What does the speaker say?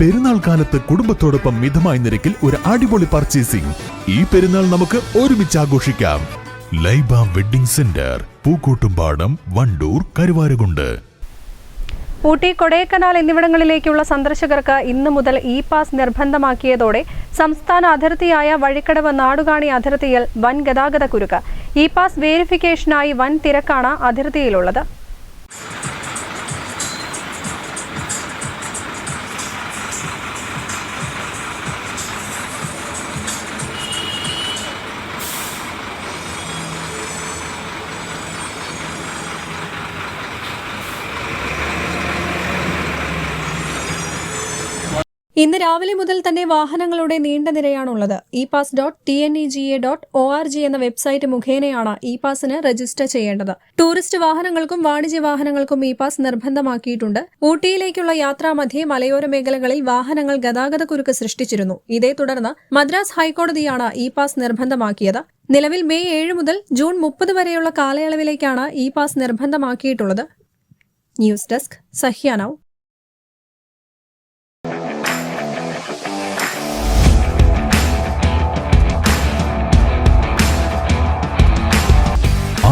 പെരുന്നാൾ കാലത്ത് കുടുംബത്തോടൊപ്പം മിതമായ നിരക്കിൽ ഒരു അടിപൊളി പർച്ചേസിംഗ് ഈ പെരുന്നാൾ നമുക്ക് ഒരുമിച്ച് ആഘോഷിക്കാം. Laiba wedding centre Pookkottumpadam Wandoor Karuvarakundu. Ooty Kodaikanal എന്നിവിടങ്ങളിലേക്കുള്ള സന്ദർശകർക്ക് ഇന്ന് മുതൽ ഇ പാസ് നിർബന്ധമാക്കിയതോടെ സംസ്ഥാന അതിർത്തിയായ വഴിക്കടവ് നാടുകാണി അതിർത്തിയിൽ വൻ ഗതാഗത കുരുക്ക്. ഇ പാസ് വേരിഫിക്കേഷനായി വൻ തിരക്കാണ് അതിർത്തിയിലുള്ളത്. ഇന്ന് രാവിലെ മുതൽ തന്നെ വാഹനങ്ങളുടെ നീണ്ട നിരയാണുള്ളത്. E pass dot T N E G A dot O R G എന്ന വെബ്സൈറ്റ് മുഖേനയാണ് ഇ പാസിന് രജിസ്റ്റർ ചെയ്യേണ്ടത്. ടൂറിസ്റ്റ് വാഹനങ്ങൾക്കും വാണിജ്യ വാഹനങ്ങൾക്കും ഇ പാസ് നിർബന്ധമാക്കിയിട്ടുണ്ട്. ഊട്ടിയിലേക്കുള്ള യാത്രാമധ്യേ മലയോര മേഖലകളിൽ വാഹനങ്ങൾ ഗതാഗത കുരുക്ക് സൃഷ്ടിച്ചിരുന്നു. ഇതേ തുടർന്ന് മദ്രാസ് ഹൈക്കോടതിയാണ് ഇ പാസ് നിർബന്ധമാക്കിയത്. നിലവിൽ മെയ് ഏഴ് മുതൽ ജൂൺ മുപ്പത് വരെയുള്ള കാലയളവിലേക്കാണ് ഇ പാസ് നിർബന്ധമാക്കിയിട്ടുള്ളത്. News desk സഹ്യാനൌ